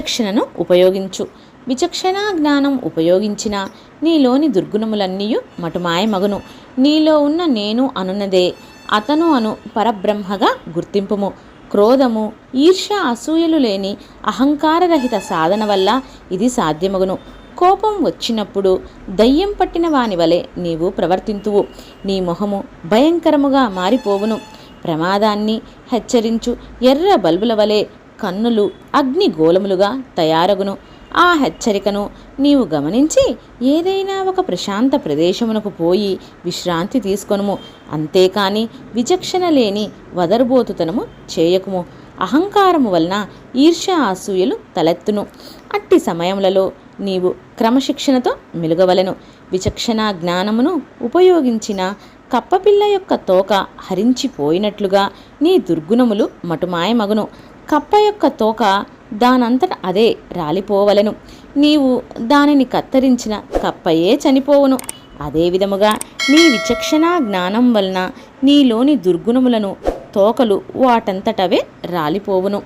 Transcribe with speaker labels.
Speaker 1: విచక్షణను ఉపయోగించు. విచక్షణ జ్ఞానం ఉపయోగించిన నీలోని దుర్గుణములన్నీ మటుమాయమగును నీలో ఉన్న నేను అనున్నదే అతను అను పరబ్రహ్మగా గుర్తింపుము. క్రోధము ఈర్ష్య అసూయలు లేని అహంకారరహిత సాధన వల్ల ఇది సాధ్యమగును. కోపం వచ్చినప్పుడు దయ్యం పట్టిన వాని వలె నీవు ప్రవర్తింతువు. నీ మొహము భయంకరముగా మారిపోవును. ప్రమాదాన్ని హెచ్చరించు. ఎర్ర బల్బుల వలె కన్నులు అగ్ని గోళములుగా తయారగును. ఆ హెచ్చరికను నీవు గమనించి ఏదైనా ఒక ప్రశాంత ప్రదేశమునకు పోయి విశ్రాంతి తీసుకొనుము. అంతేకాని విచక్షణ లేని వదరబోతుతనము చేయకుము. అహంకారము వలన ఈర్ష్య అసూయలు తలెత్తును. అట్టి సమయములలో నీవు క్రమశిక్షణతో మెలుగవలెను. విచక్షణ జ్ఞానమును ఉపయోగించిన కప్పపిల్ల యొక్క తోక హరించిపోయినట్లుగా నీ దుర్గుణములు మటుమాయమగును. కప్ప యొక్క తోక దానంతట అదే రాలిపోవలను. నీవు దానిని కత్తిరించిన కప్పయే చనిపోవును. అదే విధముగా నీ విచక్షణ జ్ఞానం వలన నీలోని దుర్గుణములను తోకలు వాటంతటవే రాలిపోవును.